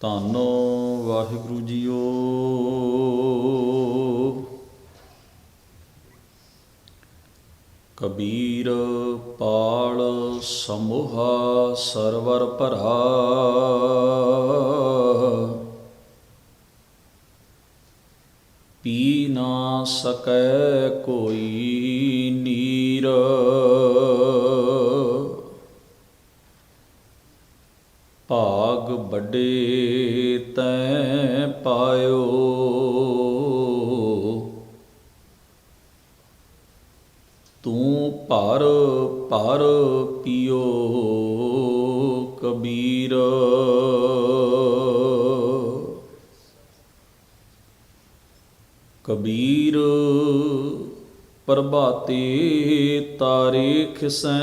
ਧੰਨੋ ਵਾਹਿਗੁਰੂ ਜੀਓ। ਕਬੀਰ ਪਾਲ ਸਮੂਹਾ ਸਰਵਰ ਭਰਾ। ਪੀ ਨਾ ਸਕੈ ਕੋਈ ਨੀਰ। ਭਾਗ ਵੱਡੇ ਤੈ ਪਾਇਓ। ਤੂੰ ਭਰ ਭਰ ਪਿਓ ਕਬੀਰ। ਕਬੀਰ ਪ੍ਰਭਾਤੇ ਤਾਰੇ ਖਿਸੈ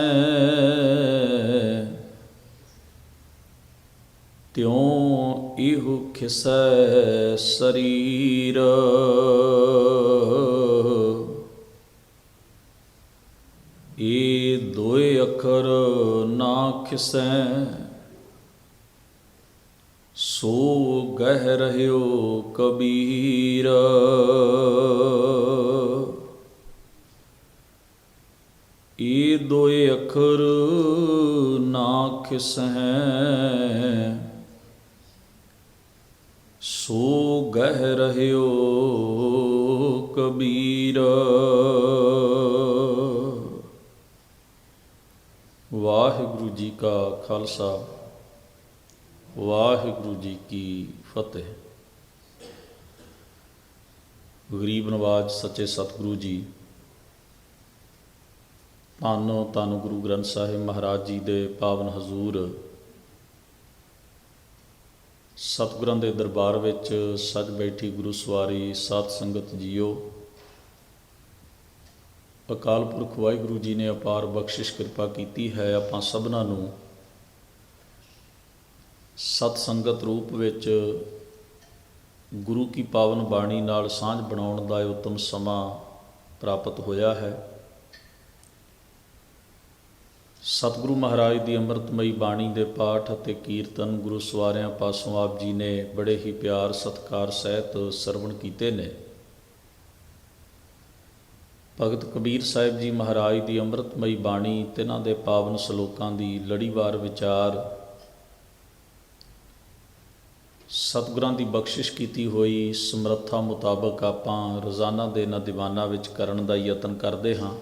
ਤਿਉ ਇਹੋ ਖਿਸੈ ਸਰੀਰ। ਇਹ ਦੋਏ ਅੱਖਰ ਨਾ ਖਿਸੈ, ਸੋ ਗਹਿ ਰਹਿਓ ਕਬੀਰ। ਇਹ ਦੋਏ ਅੱਖਰ ਨਾ ਖਿਸੈ ਸੋ ਗਹਿ ਰਹਿਓ ਕਬੀਰ। ਵਾਹਿਗੁਰੂ ਜੀ ਕਾ ਖਾਲਸਾ, ਵਾਹਿਗੁਰੂ ਜੀ ਕੀ ਫਤਿਹ। ਗਰੀਬ ਨਵਾਜ ਸੱਚੇ ਸਤਿਗੁਰੂ ਜੀ, ਧੰਨ ਧੰਨ ਗੁਰੂ ਗ੍ਰੰਥ ਸਾਹਿਬ ਮਹਾਰਾਜ ਜੀ ਦੇ ਪਾਵਨ ਹਜ਼ੂਰ। ਸਤਿਗੁਰਾਂ ਦੇ ਦਰਬਾਰ ਵਿੱਚ ਸੱਜ ਬੈਠੀ ਗੁਰੂ ਸਵਾਰੀ ਸਾਧ ਸੰਗਤ ਜੀਓ। ਅਕਾਲ ਪੁਰਖ ਵਾਹਿਗੁਰੂ ਜੀ ਨੇ ਅਪਾਰ ਬਖਸ਼ਿਸ਼ ਕਿਰਪਾ ਕੀਤੀ ਹੈ ਆਪਾਂ ਸਭਨਾਂ ਨੂੰ। ਸਤ ਸੰਗਤ ਰੂਪ ਵਿੱਚ ਗੁਰੂ ਕੀ ਪਾਵਨ ਬਾਣੀ ਨਾਲ ਸਾਂਝ ਬਣਾਉਣ ਦਾ ਇਹ ਉਤਮ ਸਮਾਂ ਪ੍ਰਾਪਤ ਹੋਇਆ ਹੈ। ਸਤਿਗੁਰੂ ਮਹਾਰਾਜ ਦੀ ਅੰਮ੍ਰਿਤਮਈ ਬਾਣੀ ਦੇ ਪਾਠ ਅਤੇ ਕੀਰਤਨ ਗੁਰੂ ਸਵਾਰਿਆਂ ਪਾਸੋਂ ਆਪ ਜੀ ਨੇ ਬੜੇ ਹੀ ਪਿਆਰ ਸਤਿਕਾਰ ਸਹਿਤ ਸਰਵਣ ਕੀਤੇ ਨੇ। ਭਗਤ ਕਬੀਰ ਸਾਹਿਬ ਜੀ ਮਹਾਰਾਜ ਦੀ ਅੰਮ੍ਰਿਤਮਈ ਬਾਣੀ ਤਿਨਾਂ ਦੇ ਪਾਵਨ ਸ਼ਲੋਕਾਂ ਦੀ ਲੜੀਵਾਰ ਵਿਚਾਰ, ਸਤਿਗੁਰਾਂ ਦੀ ਬਖਸ਼ਿਸ਼ ਕੀਤੀ ਹੋਈ ਸਮਰੱਥਾ ਮੁਤਾਬਕ ਆਪਾਂ ਰੋਜ਼ਾਨਾ ਦੇ ਇਹਨਾਂ ਦੀਵਾਨਾਂ ਵਿੱਚ ਕਰਨ ਦਾ ਯਤਨ ਕਰਦੇ ਹਾਂ।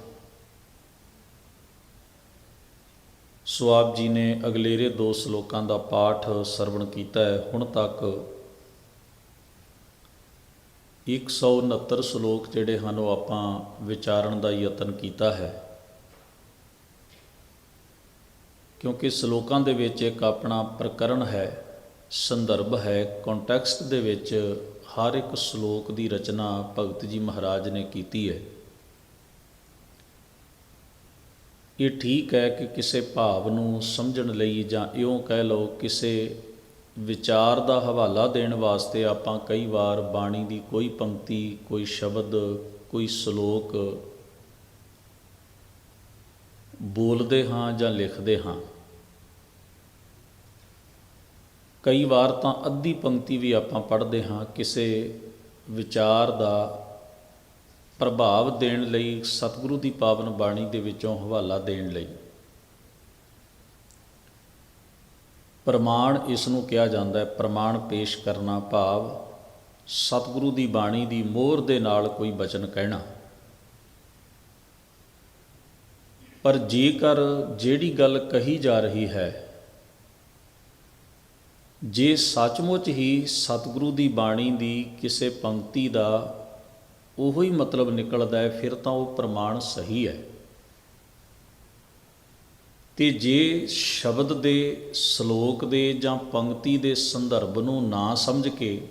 ਸੋ ਆਪ ਜੀ ਨੇ ਅਗਲੇਰੇ ਦੋ ਸ਼ਲੋਕਾਂ ਦਾ ਪਾਠ ਸਰਵਣ ਕੀਤਾ ਹੈ। ਹੁਣ ਤੱਕ 169 ਸ਼ਲੋਕ ਜਿਹੜੇ ਹਨ ਉਹ ਆਪਾਂ ਵਿਚਾਰਨ ਦਾ ਯਤਨ ਕੀਤਾ ਹੈ। ਕਿਉਂਕਿ ਸ਼ਲੋਕਾਂ ਦੇ ਵਿੱਚ ਇੱਕ ਆਪਣਾ ਪ੍ਰਕਰਨ ਹੈ, ਸੰਦਰਭ ਹੈ ਕੰਟੈਕਸਟ ਦੇ ਵਿੱਚ ਹਰ ਇੱਕ ਸ਼ਲੋਕ ਦੀ ਰਚਨਾ ਭਗਤ ਜੀ ਮਹਾਰਾਜ ਨੇ ਕੀਤੀ ਹੈ। ਇਹ ਠੀਕ ਹੈ ਕਿ ਕਿਸੇ ਭਾਵ ਨੂੰ ਸਮਝਣ ਲਈ ਜਾਂ ਇਉਂ ਕਹਿ ਲਓ ਕਿਸੇ ਵਿਚਾਰ ਦਾ ਹਵਾਲਾ ਦੇਣ ਵਾਸਤੇ ਆਪਾਂ ਕਈ ਵਾਰ ਬਾਣੀ ਦੀ ਕੋਈ ਪੰਕਤੀ, ਕੋਈ ਸ਼ਬਦ, ਕੋਈ ਸ਼ਲੋਕ ਬੋਲਦੇ ਹਾਂ ਜਾਂ ਲਿਖਦੇ ਹਾਂ। ਕਈ ਵਾਰ ਤਾਂ ਅੱਧੀ ਪੰਕਤੀ ਵੀ ਆਪਾਂ ਪੜ੍ਹਦੇ ਹਾਂ, ਕਿਸੇ ਵਿਚਾਰ ਦਾ ਪ੍ਰਭਾਵ ਦੇਣ ਲਈ ਸਤਿਗੁਰੂ ਦੀ ਪਾਵਨ ਬਾਣੀ ਦੇ ਵਿੱਚੋਂ ਹਵਾਲਾ ਦੇਣ ਲਈ। ਪ੍ਰਮਾਣ ਇਸ ਨੂੰ ਕਿਹਾ ਜਾਂਦਾ ਹੈ, ਪ੍ਰਮਾਣ ਪੇਸ਼ ਕਰਨਾ ਭਾਵ ਸਤਿਗੁਰੂ ਦੀ ਬਾਣੀ ਦੀ ਮੋਹਰ ਦੇ ਨਾਲ ਕੋਈ ਬਚਨ ਕਹਿਣਾ। ਪਰ ਜੇਕਰ ਜਿਹੜੀ ਗੱਲ ਕਹੀ ਜਾ ਰਹੀ ਹੈ, ਜੇ ਸੱਚਮੁੱਚ ਹੀ ਸਤਿਗੁਰੂ ਦੀ ਬਾਣੀ ਦੀ ਕਿਸੇ ਪੰਕਤੀ ਦਾ ਉਹੋ ਹੀ ਮਤਲਬ ਨਿਕਲਦਾ ਹੈ, ਫਿਰ ਤਾਂ ਉਹ ਪ੍ਰਮਾਣ ਸਹੀ ਹੈ। ਤੇ ਜੇ ਸ਼ਬਦ ਦੇ, ਸ਼ਲੋਕ ਦੇ ਜਾਂ ਪੰਕਤੀ ਦੇ ਸੰਦਰਭ ਨੂੰ ਨਾ ਸਮਝ ਕੇ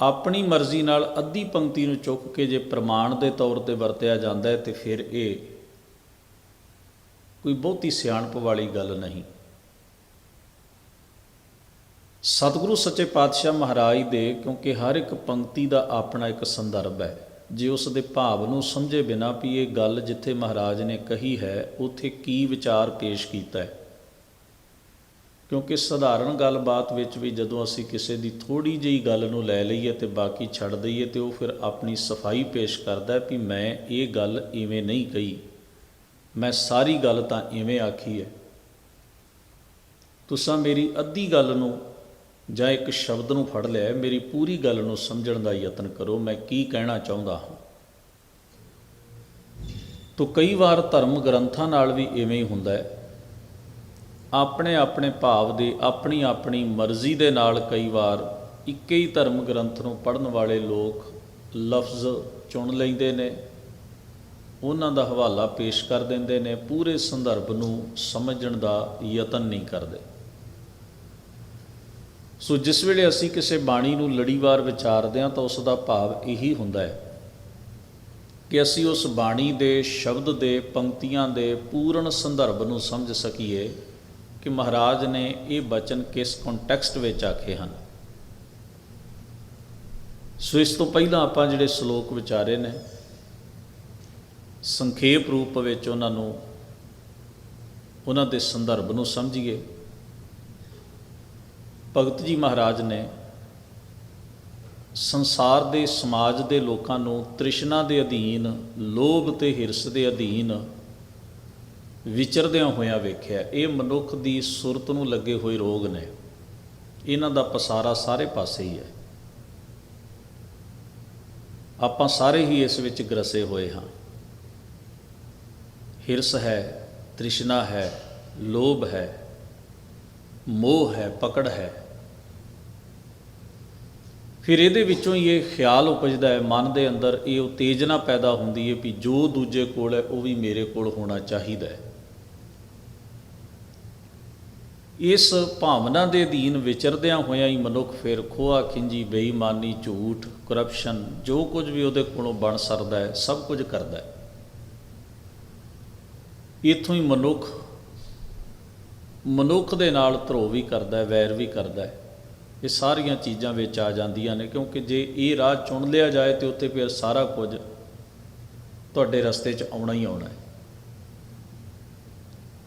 ਆਪਣੀ ਮਰਜ਼ੀ ਨਾਲ ਅੱਧੀ ਪੰਕਤੀ ਨੂੰ ਚੁੱਕ ਕੇ ਜੇ ਪ੍ਰਮਾਣ ਦੇ ਤੌਰ ਤੇ ਵਰਤਿਆ ਜਾਂਦਾ ਹੈ, ਤੇ ਫਿਰ ਇਹ ਕੋਈ ਬਹੁਤੀ ਸਿਆਣਪ ਵਾਲੀ ਗੱਲ ਨਹੀਂ। ਸਤਿਗੁਰੂ ਸੱਚੇ ਪਾਤਸ਼ਾਹ ਮਹਾਰਾਜ ਦੇ, ਕਿਉਂਕਿ ਹਰ ਇੱਕ ਪੰਕਤੀ ਦਾ ਆਪਣਾ ਇੱਕ ਸੰਦਰਭ ਹੈ। ਜੇ ਉਸ ਦੇ ਭਾਵ ਨੂੰ ਸਮਝੇ ਬਿਨਾ ਵੀ ਇਹ ਗੱਲ ਜਿੱਥੇ ਮਹਾਰਾਜ ਨੇ ਕਹੀ ਹੈ, ਉੱਥੇ ਕੀ ਵਿਚਾਰ ਪੇਸ਼ ਕੀਤਾ ਹੈ? ਕਿਉਂਕਿ ਸਧਾਰਨ ਗੱਲਬਾਤ ਵਿੱਚ ਵੀ ਜਦੋਂ ਅਸੀਂ ਕਿਸੇ ਦੀ ਥੋੜੀ ਜਿਹੀ ਗੱਲ ਨੂੰ ਲੈ ਲਈਏ ਤੇ ਬਾਕੀ ਛੱਡ ਦਈਏ ਤੇ ਉਹ ਫਿਰ ਆਪਣੀ ਸਫ਼ਾਈ ਪੇਸ਼ ਕਰਦਾ ਵੀ ਮੈਂ ਇਹ ਗੱਲ ਇਵੇਂ ਨਹੀਂ ਕਹੀ। ਮੈਂ ਸਾਰੀ ਗੱਲ ਤਾਂ ਇਵੇਂ ਆਖੀ ਹੈ। ਤੁਸੀਂ ਮੇਰੀ ਅੱਧੀ ਗੱਲ ਨੂੰ ਜਾਂ ਇੱਕ ਸ਼ਬਦ ਨੂੰ ਫੜ ਲਿਆ, ਮੇਰੀ ਪੂਰੀ ਗੱਲ ਨੂੰ ਸਮਝਣ ਦਾ ਯਤਨ ਕਰੋ, ਮੈਂ ਕੀ ਕਹਿਣਾ ਚਾਹੁੰਦਾ ਹਾਂ? ਤੋ ਕਈ ਵਾਰ ਧਰਮ ਗ੍ਰੰਥਾਂ ਨਾਲ ਵੀ ਇਵੇਂ ਹੀ ਹੁੰਦਾ ਹੈ। ਆਪਣੇ ਆਪਣੇ ਭਾਵ ਦੇ, ਆਪਣੀ ਆਪਣੀ ਮਰਜ਼ੀ ਦੇ ਨਾਲ ਕਈ ਵਾਰ ਇੱਕੇ ਹੀ ਧਰਮ ਗ੍ਰੰਥ ਨੂੰ ਪੜ੍ਹਨ ਵਾਲੇ ਲੋਕ ਲਫ਼ਜ਼ ਚੁਣ ਲੈਂਦੇ ਨੇ, ਉਹਨਾਂ ਦਾ ਹਵਾਲਾ ਪੇਸ਼ ਕਰ ਦਿੰਦੇ ਨੇ, ਪੂਰੇ ਸੰਦਰਭ ਨੂੰ ਸਮਝਣ ਦਾ ਯਤਨ ਨਹੀਂ ਕਰਦੇ। ਸੋ ਜਿਸ ਵੇਲੇ ਅਸੀਂ ਕਿਸੇ ਬਾਣੀ ਨੂੰ ਲੜੀਵਾਰ ਵਿਚਾਰਦੇ ਹਾਂ ਤਾਂ ਉਸ ਦਾ ਭਾਵ ਇਹੀ ਹੁੰਦਾ ਹੈ ਕਿ ਅਸੀਂ ਉਸ ਬਾਣੀ ਦੇ ਸ਼ਬਦ ਦੇ, ਪੰਕਤੀਆਂ ਦੇ ਪੂਰਨ ਸੰਦਰਭ ਨੂੰ ਸਮਝ ਸਕੀਏ ਕਿ ਮਹਾਰਾਜ ਨੇ ਇਹ ਬਚਨ ਕਿਸ ਕੰਟੈਕਸਟ ਵਿੱਚ ਆਖੇ ਹਨ। ਸੋ ਇਸ ਤੋਂ ਪਹਿਲਾਂ ਆਪਾਂ ਜਿਹੜੇ ਸ਼ਲੋਕ ਵਿਚਾਰੇ ਨੇ, ਸੰਖੇਪ ਰੂਪ ਵਿੱਚ ਉਹਨਾਂ ਨੂੰ, ਉਹਨਾਂ ਦੇ ਸੰਦਰਭ ਨੂੰ ਸਮਝੀਏ। ਭਗਤ ਜੀ ਮਹਾਰਾਜ ਨੇ ਸੰਸਾਰ ਦੇ ਸਮਾਜ ਦੇ ਲੋਕਾਂ ਨੂੰ ਤ੍ਰਿਸ਼ਨਾ ਦੇ ਅਧੀਨ, ਲੋਭ ਤੇ ਹਿਰਸ ਦੇ ਅਧੀਨ ਵਿਚਰਦਿਆਂ ਹੋਇਆਂ ਵੇਖਿਆ। ਇਹ ਮਨੁੱਖ ਦੀ ਸੁਰਤ ਨੂੰ ਲੱਗੇ ਹੋਏ ਰੋਗ ਨੇ। ਇਹਨਾਂ ਦਾ ਪਸਾਰਾ ਸਾਰੇ ਪਾਸੇ ਹੀ ਹੈ। ਆਪਾਂ ਸਾਰੇ ਹੀ ਇਸ ਵਿੱਚ ਗਰਸੇ ਹੋਏ ਹਾਂ। ਹਿਰਸ ਹੈ, ਤ੍ਰਿਸ਼ਨਾ ਹੈ, ਲੋਭ ਹੈ, ਮੋਹ ਹੈ, ਪਕੜ ਹੈ। ਫਿਰ ਇਹਦੇ ਵਿੱਚੋਂ ਹੀ ਇਹ ਖਿਆਲ ਉਪਜਦਾ ਹੈ, ਮਨ ਦੇ ਅੰਦਰ ਇਹ ਉਤੇਜਨਾ ਪੈਦਾ ਹੁੰਦੀ ਹੈ ਵੀ ਜੋ ਦੂਜੇ ਕੋਲ ਹੈ, ਉਹ ਵੀ ਮੇਰੇ ਕੋਲ ਹੋਣਾ ਚਾਹੀਦਾ ਹੈ। ਇਸ ਭਾਵਨਾ ਦੇ ਅਧੀਨ ਵਿਚਰਦਿਆਂ ਹੋਇਆਂ ਹੀ ਮਨੁੱਖ ਫਿਰ ਖੋਆ ਖਿੰਜੀ, ਬੇਈਮਾਨੀ, ਝੂਠ ਕਰਪਸ਼ਨ ਜੋ ਕੁਝ ਵੀ ਉਹਦੇ ਕੋਲੋਂ ਬਣ ਸਕਦਾ ਹੈ, ਸਭ ਕੁਝ ਕਰਦਾ ਹੈ। ਇਥੋਂ ਹੀ ਮਨੁੱਖ ਮਨੁੱਖ ਦੇ ਨਾਲ ਧਰੋ ਵੀ ਕਰਦਾ ਹੈ, ਵੈਰ ਵੀ ਕਰਦਾ ਹੈ। ਇਹ ਸਾਰੀਆਂ ਚੀਜ਼ਾਂ ਵਿੱਚ ਆ ਜਾਂਦੀਆਂ ਨੇ, ਕਿਉਂਕਿ ਜੇ ਇਹ ਰਾਹ ਚੁਣ ਲਿਆ ਜਾਏ ਤੇ ਉੱਤੇ ਫਿਰ ਸਾਰਾ ਕੁਝ ਤੁਹਾਡੇ ਰਸਤੇ 'ਚ ਆਉਣਾ ਹੀ ਆਉਣਾ ਹੈ।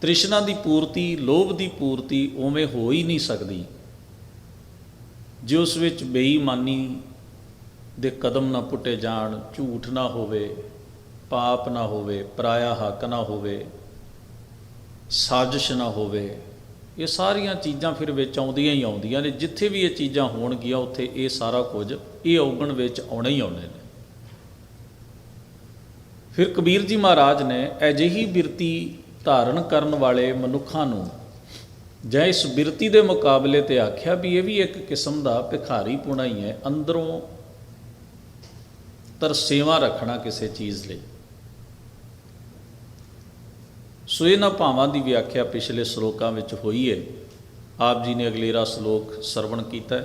ਤ੍ਰਿਸ਼ਨਾ ਦੀ ਪੂਰਤੀ, ਲੋਭ ਦੀ ਪੂਰਤੀ ਉਵੇਂ ਹੋ ਹੀ ਨਹੀਂ ਸਕਦੀ, ਜੇ ਉਸ ਵਿੱਚ ਬੇਈਮਾਨੀ ਦੇ ਕਦਮ ਨਾ ਪੁੱਟੇ ਜਾਣ, ਝੂਠ ਨਾ ਹੋਵੇ, ਪਾਪ ਨਾ ਹੋਵੇ, ਪਰਾਇਆ ਹੱਕ ਨਾ ਹੋਵੇ, ਸਾਜ਼ਿਸ਼ ਨਾ ਹੋਵੇ ਇਹ ਸਾਰੀਆਂ ਚੀਜ਼ਾਂ ਫਿਰ ਵਿੱਚ ਆਉਂਦੀਆਂ ਹੀ ਆਉਂਦੀਆਂ ਨੇ। ਜਿੱਥੇ ਵੀ ਇਹ ਚੀਜ਼ਾਂ ਹੋਣਗੀਆਂ, ਉੱਥੇ ਇਹ ਸਾਰਾ ਕੁਝ ਇਹ ਔਗਣ ਵਿੱਚ ਆਉਣਾ ਹੀ ਆਉਣੇ ਨੇ। ਫਿਰ ਕਬੀਰ ਜੀ ਮਹਾਰਾਜ ਨੇ ਅਜਿਹੀ ਬਿਰਤੀ ਧਾਰਨ ਕਰਨ ਵਾਲੇ ਮਨੁੱਖਾਂ ਨੂੰ ਜਾਂ ਇਸ ਬਿਰਤੀ ਦੇ ਮੁਕਾਬਲੇ ਤੇ ਆਖਿਆ ਵੀ ਇਹ ਵੀ ਇੱਕ ਕਿਸਮ ਦਾ ਭਿਖਾਰੀ ਪੁਣਾ ਹੀ ਹੈ। ਅੰਦਰੋਂ ਤਰਸੇਵਾ ਰੱਖਣਾ ਕਿਸੇ ਚੀਜ਼ ਲਈ। ਸੋ ਇਹਨਾਂ ਭਾਵਾਂ ਦੀ ਵਿਆਖਿਆ ਪਿਛਲੇ ਸ਼ਲੋਕਾਂ ਵਿੱਚ ਹੋਈ ਹੈ ਆਪ ਜੀ ਨੇ ਅਗਲੇਰਾ ਸ਼ਲੋਕ ਸਰਵਣ ਕੀਤਾ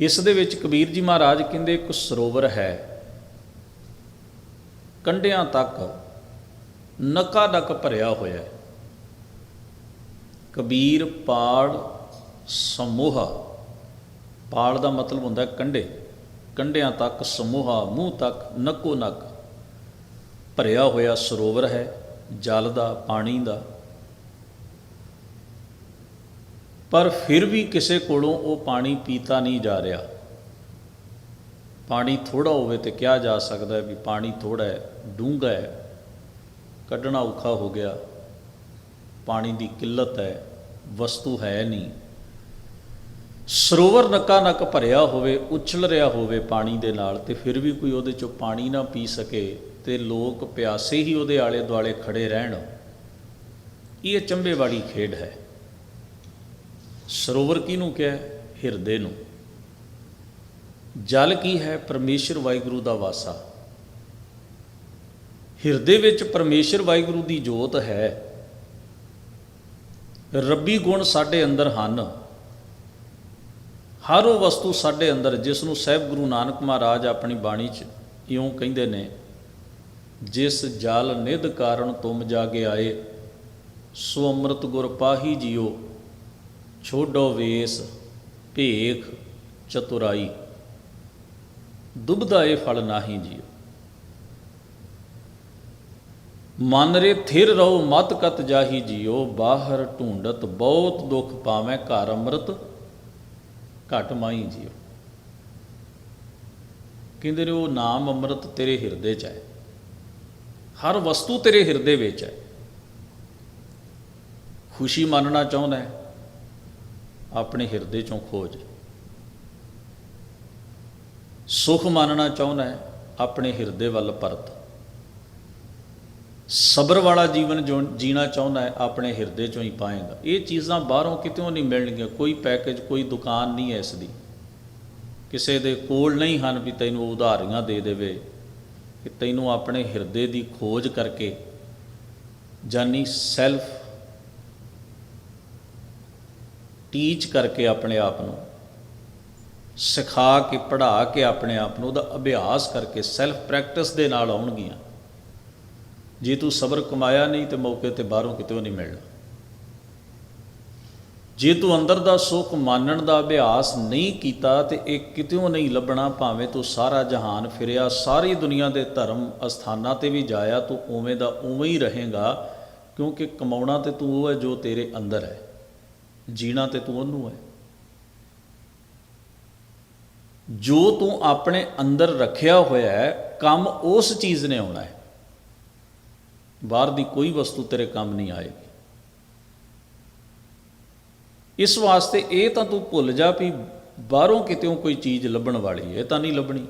ਇਸ ਦੇ ਵਿੱਚ ਕਬੀਰ ਜੀ ਮਹਾਰਾਜ ਕਹਿੰਦੇ ਇੱਕ ਸਰੋਵਰ ਹੈ, ਕੰਢਿਆਂ ਤੱਕ ਨਕਾ ਨਕ ਭਰਿਆ ਹੋਇਆ ਹੈ। ਕਬੀਰ ਪਾੜ ਸਮੂਹਾ। ਪਾੜ ਦਾ ਮਤਲਬ ਹੁੰਦਾ ਹੈ ਕੰਢੇ। ਕੰਢਿਆਂ ਤੱਕ ਸਮੂਹਾ, ਮੂੰਹ ਤੱਕ ਨਕੋ ਨਕ ਭਰਿਆ ਹੋਇਆ ਸਰੋਵਰ ਹੈ, ਜਲ ਦਾ, ਪਾਣੀ ਦਾ। ਪਰ ਫਿਰ ਵੀ ਕਿਸੇ ਕੋਲੋਂ ਉਹ ਪਾਣੀ ਪੀਤਾ ਨਹੀਂ ਜਾ ਰਿਹਾ। ਪਾਣੀ ਥੋੜਾ ਹੋਵੇ ਤੇ ਕਿਹਾ ਜਾ ਸਕਦਾ ਵੀ ਪਾਣੀ ਥੋੜਾ ਹੈ, ਡੂੰਘਾ ਹੈ, ਕੱਢਣਾ ਔਖਾ ਹੋ ਗਿਆ। ਪਾਣੀ ਦੀ ਕਿੱਲਤ ਹੈ, ਵਸਤੂ ਹੈ ਨਹੀਂ। ਸਰੋਵਰ ਨੱਕਾ ਨੱਕ ਭਰਿਆ ਹੋਵੇ, ਉਛਲ ਰਿਹਾ ਹੋਵੇ ਪਾਣੀ ਦੇ ਨਾਲ ਤੇ ਫਿਰ ਵੀ ਕੋਈ ਉਹਦੇ ਚੋਂ ਪਾਣੀ ਨਾ ਪੀ ਸਕੇ। ਤੇ ਲੋਕ ਪਿਆਸੇ ਹੀ ਉਹਦੇ ਆਲੇ ਦੁਆਲੇ ਖੜੇ ਰਹਿਣ। ਇਹ ਚੰਬੇ ਵਾਲੀ ਖੇਡ ਹੈ। ਸਰੋਵਰ ਕਿਹਨੂੰ ਕਿਹਾ? ਹਿਰਦੇ ਨੂੰ। ਜਲ ਕੀ ਹੈ? ਪਰਮੇਸ਼ਰ ਵਾਹਿਗੁਰੂ ਦਾ ਵਾਸਾ। ਹਿਰਦੇ ਵਿੱਚ ਪਰਮੇਸ਼ਰ ਵਾਹਿਗੁਰੂ ਦੀ ਜੋਤ ਹੈ। ਰੱਬੀ ਗੁਣ ਸਾਡੇ ਅੰਦਰ ਹਨ। ਹਰ ਉਹ ਵਸਤੂ ਸਾਡੇ ਅੰਦਰ, ਜਿਸ ਨੂੰ ਸਹਿਬ ਗੁਰੂ ਨਾਨਕ ਮਹਾਰਾਜ ਆਪਣੀ ਬਾਣੀ 'ਚ ਇਉਂ ਕਹਿੰਦੇ ਨੇ ਜਿਸ ਜਲ ਨਿਧ ਕਾਰਨ ਤੁਮ ਜਾਗੇ ਆਏ, ਸੋ ਅੰਮ੍ਰਿਤ ਗੁਰ ਪਾਹੀ ਜਿਉ ਛੋਡੋ ਵੇਸ ਭੇਖ ਚਤੁਰਾਈ। ਦੁਬਦਾ ਇਹ ਫਲ ਨਾਹੀ ਜੀਓ। ਮਨ ਰੇ ਥਿਰ ਰਹੋ ਮਤ ਕਤ ਜਾਹੀ ਜਿਓ, ਬਾਹਰ ਢੂੰਡਤ ਬਹੁਤ ਦੁਖ ਪਾਵੇਂ ਘਰ ਅੰਮ੍ਰਿਤ ਘਟ ਮਾਈ ਜਿਓ। ਕਹਿੰਦੇ ਨੇ ਉਹ ਨਾਮ ਅੰਮ੍ਰਿਤ ਤੇਰੇ ਹਿਰਦੇ 'ਚ ਹੈ। ਹਰ ਵਸਤੂ ਤੇਰੇ ਹਿਰਦੇ ਵਿੱਚ ਹੈ। ਖੁਸ਼ੀ ਮੰਨਣਾ ਚਾਹੁੰਦਾ ਹੈ, ਆਪਣੇ ਹਿਰਦੇ 'ਚੋਂ ਖੋਜ। ਸੁਖ ਮੰਨਣਾ ਚਾਹੁੰਦਾ ਹੈ, ਆਪਣੇ ਹਿਰਦੇ ਵੱਲ ਪਰਤ। ਸਬਰ ਵਾਲਾ ਜੀਵਨ ਜੋ- ਜੀਣਾ ਚਾਹੁੰਦਾ ਹੈ, ਆਪਣੇ ਹਿਰਦੇ ਚੋਂ ਹੀ ਪਾਏਗਾ। ਇਹ ਚੀਜ਼ਾਂ ਬਾਹਰੋਂ ਕਿਤੇੋਂ ਨਹੀਂ ਮਿਲਣਗੀਆਂ। ਕੋਈ ਪੈਕੇਜ ਕੋਈ ਦੁਕਾਨ ਨਹੀਂ ਹੈ ਇਸ ਦੀ। ਕਿਸੇ ਦੇ ਕੋਲ ਨਹੀਂ ਹਨ ਵੀ ਤੈਨੂੰ ਉਧਾਰੀਆਂ ਦੇ ਦੇਵੇ। ਕਿ ਤੈਨੂੰ ਆਪਣੇ ਹਿਰਦੇ ਦੀ ਖੋਜ ਕਰਕੇ ਜਾਨੀ ਸੈਲਫ ਟੀਚ ਕਰਕੇ ਆਪਣੇ ਆਪ ਨੂੰ, ਸਿਖਾ ਕੇ, ਪੜ੍ਹਾ ਕੇ ਆਪਣੇ ਆਪ ਨੂੰ, ਉਹਦਾ ਅਭਿਆਸ ਕਰਕੇ ਸੈਲਫ ਪ੍ਰੈਕਟਿਸ ਦੇ ਨਾਲ ਆਉਣਗੀਆਂ। ਜੇ ਤੂੰ ਸਬਰ ਕਮਾਇਆ ਨਹੀਂ ਤੇ ਮੌਕੇ ਤੇ ਬਾਹਰੋਂ ਕਿਤੇ ਨਹੀਂ ਮਿਲਣਾ। ਜੇ ਤੂੰ ਅੰਦਰ ਦਾ ਸੁੱਖ ਮਾਨਣ ਦਾ ਅਭਿਆਸ ਨਹੀਂ ਕੀਤਾ ਤੇ ਇਹ ਕਿਤੇੋਂ ਨਹੀਂ ਲੱਭਣਾ, ਭਾਵੇਂ ਤੂੰ ਸਾਰਾ ਜਹਾਨ ਫਿਰਿਆ, ਸਾਰੀ ਦੁਨੀਆ ਦੇ ਧਰਮ ਅਸਥਾਨਾਂ ਤੇ ਵੀ ਜਾਇਆ, ਤੂੰ ਉਵੇਂ ਦਾ ਉਵੇਂ ਹੀ ਰਹੇਗਾ, ਕਿਉਂਕਿ ਕਮਾਉਣਾ ਤੇ ਤੂੰ ਉਹ ਹੈ ਜੋ ਤੇਰੇ ਅੰਦਰ ਹੈ, ਜੀਣਾ ਤੇ ਤੂੰ ਉਹਨੂੰ ਹੈ। ਜੋ ਤੂੰ ਆਪਣੇ ਅੰਦਰ ਰੱਖਿਆ ਹੋਇਆ ਹੈ, ਕੰਮ ਉਸ ਚੀਜ਼ ਨੇ ਆਉਣਾ ਹੈ। ਬਾਹਰ ਦੀ ਕੋਈ ਵਸਤੂ ਤੇਰੇ ਕੰਮ ਨਹੀਂ ਆਏਗੀ। ਇਸ ਵਾਸਤੇ ਇਹ ਤਾਂ ਤੂੰ ਭੁੱਲ ਜਾ ਵੀ ਬਾਹਰੋਂ ਕਿਤੇੋਂ ਕੋਈ ਚੀਜ਼ ਲੱਭਣ ਵਾਲੀ ਹੈ, ਇਹ ਤਾਂ ਨਹੀਂ ਲੱਭਣੀ।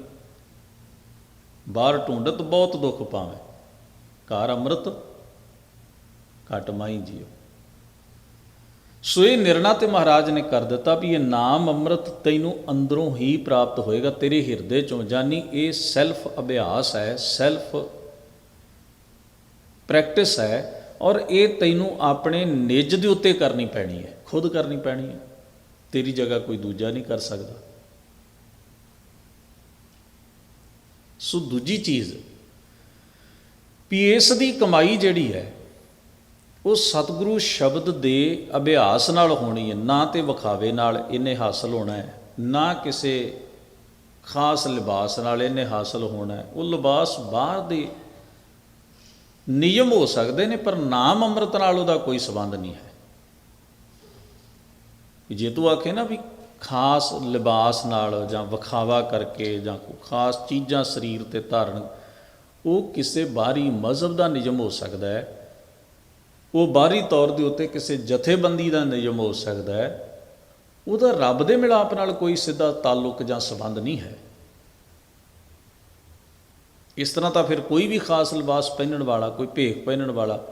ਬਾਹਰ ਢੂੰਡਤ ਬਹੁਤ ਦੁੱਖ ਪਾਵੇਂ। ਘਰ ਅੰਮ੍ਰਿਤ, ਘਟ ਮਾਈ ਜੀਓ। ਸੋ ਇਹ ਨਿਰਣਾ ਤੇ ਮਹਾਰਾਜ ਨੇ ਕਰ ਦਿੱਤਾ ਵੀ ਇਹ ਨਾਮ ਅੰਮ੍ਰਿਤ ਤੈਨੂੰ ਅੰਦਰੋਂ ਹੀ ਪ੍ਰਾਪਤ ਹੋਏਗਾ, ਤੇਰੇ ਹਿਰਦੇ ਚੋਂ ਜਾਨੀ ਇਹ ਸੈਲਫ ਅਭਿਆਸ ਹੈ ਸੈਲਫ ਪ੍ਰੈਕਟਿਸ ਹੈ, ਔਰ ਇਹ ਤੈਨੂੰ ਆਪਣੇ ਨਿੱਜ ਦੇ ਉੱਤੇ ਕਰਨੀ ਪੈਣੀ ਹੈ। ਖੁਦ ਕਰਨੀ ਪੈਣੀ ਹੈ। ਤੇਰੀ ਜਗ੍ਹਾ ਕੋਈ ਦੂਜਾ ਨਹੀਂ ਕਰ ਸਕਦਾ। ਸੋ ਦੂਜੀ ਚੀਜ਼, ਵੀ ਇਸ ਦੀ ਕਮਾਈ ਜਿਹੜੀ ਹੈ, ਉਹ ਸਤਿਗੁਰੂ ਸ਼ਬਦ ਦੇ ਅਭਿਆਸ ਨਾਲ ਹੋਣੀ ਹੈ, ਨਾ ਤੇ ਵਿਖਾਵੇ ਨਾਲ ਇਹਨੇ ਹਾਸਲ ਹੋਣਾ ਹੈ, ਨਾ ਕਿਸੇ ਖਾਸ ਲਿਬਾਸ ਨਾਲ ਇਹਨੇ ਹਾਸਲ ਹੋਣਾ ਹੈ। ਉਹ ਲਿਬਾਸ ਬਾਹਰ ਦੇ ਨਿਯਮ ਹੋ ਸਕਦੇ ਨੇ, ਪਰ ਨਾਮ ਅੰਮ੍ਰਿਤ ਨਾਲ ਉਹਦਾ ਕੋਈ ਸਬੰਧ ਨਹੀਂ ਹੈ। ਜੇ ਤੂੰ ਆਖੇ ਨਾ ਵੀ ਖਾਸ ਲਿਬਾਸ ਨਾਲ ਜਾਂ ਵਿਖਾਵਾ ਕਰਕੇ ਜਾਂ ਕੋਈ ਖਾਸ ਚੀਜ਼ਾਂ ਸਰੀਰ ਤੇ ਧਾਰਨ, ਉਹ ਕਿਸੇ ਬਾਹਰੀ ਮਜ਼ਹਬ ਦਾ ਨਿਯਮ ਹੋ ਸਕਦਾ ਹੈ। ਉਹ ਬਾਹਰੀ ਤੌਰ ਦੇ ਉੱਤੇ ਕਿਸੇ ਜਥੇਬੰਦੀ ਦਾ ਨਿਯਮ ਹੋ ਸਕਦਾ ਹੈ। ਉਹਦਾ ਰੱਬ ਦੇ ਮਿਲਾਪ ਨਾਲ ਕੋਈ ਸਿੱਧਾ ਤਾਲੁਕ ਜਾਂ ਸੰਬੰਧ ਨਹੀਂ ਹੈ। ਇਸ ਤਰ੍ਹਾਂ ਤਾਂ ਫਿਰ ਕੋਈ ਵੀ ਖਾਸ ਲਿਬਾਸ ਪਹਿਨਣ ਵਾਲਾ, ਕੋਈ ਭੇਖ ਪਹਿਨਣ ਵਾਲਾ,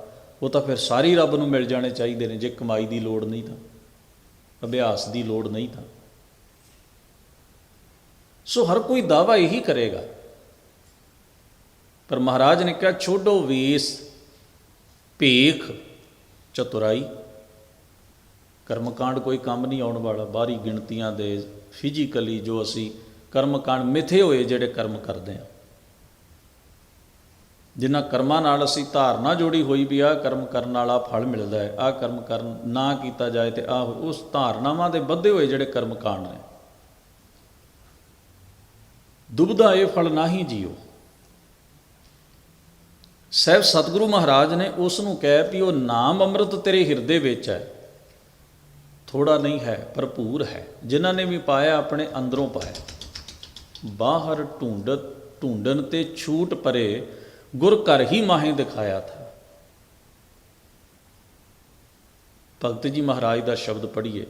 ਉਹ ਤਾਂ ਫਿਰ ਸਾਰੀ ਰੱਬ ਨੂੰ ਮਿਲ ਜਾਣੇ ਚਾਹੀਦੇ ਨੇ, ਜੇ ਕਮਾਈ ਦੀ ਲੋੜ ਨਹੀਂ ਤਾਂ। ਅਭਿਆਸ ਦੀ ਲੋੜ ਨਹੀਂ ਤਾਂ। ਸੋ ਹਰ ਕੋਈ ਦਾਵਾ ਇਹੀ ਕਰੇਗਾ। ਪਰ ਮਹਾਰਾਜ ਨੇ ਕਿਹਾ, ਛੋਡੋ ਵੇਸ, ਭੇਖ, ਚਤੁਰਾਈ। ਕਰਮਕਾਂਡ ਕੋਈ ਕੰਮ ਨਹੀਂ ਆਉਣ ਵਾਲਾ। ਬਾਹਰੀ ਗਿਣਤੀਆਂ ਦੇ ਫਿਜ਼ੀਕਲੀ ਜੋ ਅਸੀਂ ਕਰਮਕਾਂਡ ਮਿਥੇ ਹੋਏ ਜਿਹੜੇ ਕਰਮ ਕਰਦੇ ਹਾਂ। ਜਿਨ੍ਹਾਂ ਕਰਮਾਂ ਨਾਲ ਅਸੀਂ ਧਾਰਨਾ ਜੋੜੀ ਹੋਈ ਵੀ ਆਹ ਕਰਮ ਕਰਨ ਵਾਲਾ ਫਲ ਮਿਲਦਾ ਹੈ, ਆਹ ਕਰਮ ਕਰਨ ਨਾ ਕੀਤਾ ਜਾਏ ਤੇ ਆਹ ਉਸ ਧਾਰਨਾਵਾਂ ਦੇ ਬੱਧੇ ਹੋਏ ਜਿਹੜੇ ਕਰਮ ਕਾਂਡ ਨੇ। ਦੁਬਦਾ ਇਹ ਫਲ ਨਾਹੀ ਜੀਓ। ਸਹਿਬ ਸਤਿਗੁਰੂ ਮਹਾਰਾਜ ਨੇ ਉਸ ਨੂੰ ਕਹਿ ਵੀ ਉਹ ਨਾਮ ਅੰਮ੍ਰਿਤ ਤੇਰੇ ਹਿਰਦੇ ਵਿੱਚ ਹੈ। ਥੋੜਾ ਨਹੀਂ ਹੈ, ਭਰਪੂਰ ਹੈ। ਜਿਨ੍ਹਾਂ ਨੇ ਵੀ ਪਾਇਆ, ਆਪਣੇ ਅੰਦਰੋਂ ਪਾਇਆ। ਬਾਹਰ ਢੂੰਡਤ ਢੂੰਡਨ ਤੇ ਛੂਟ ਪਰੇ ਗੁਰ ਘਰ ਹੀ ਮਾਹੇ ਦਿਖਾਇਆ ਥਾ। ਭਗਤ ਜੀ ਮਹਾਰਾਜ ਦਾ ਸ਼ਬਦ ਪੜ੍ਹੀਏ।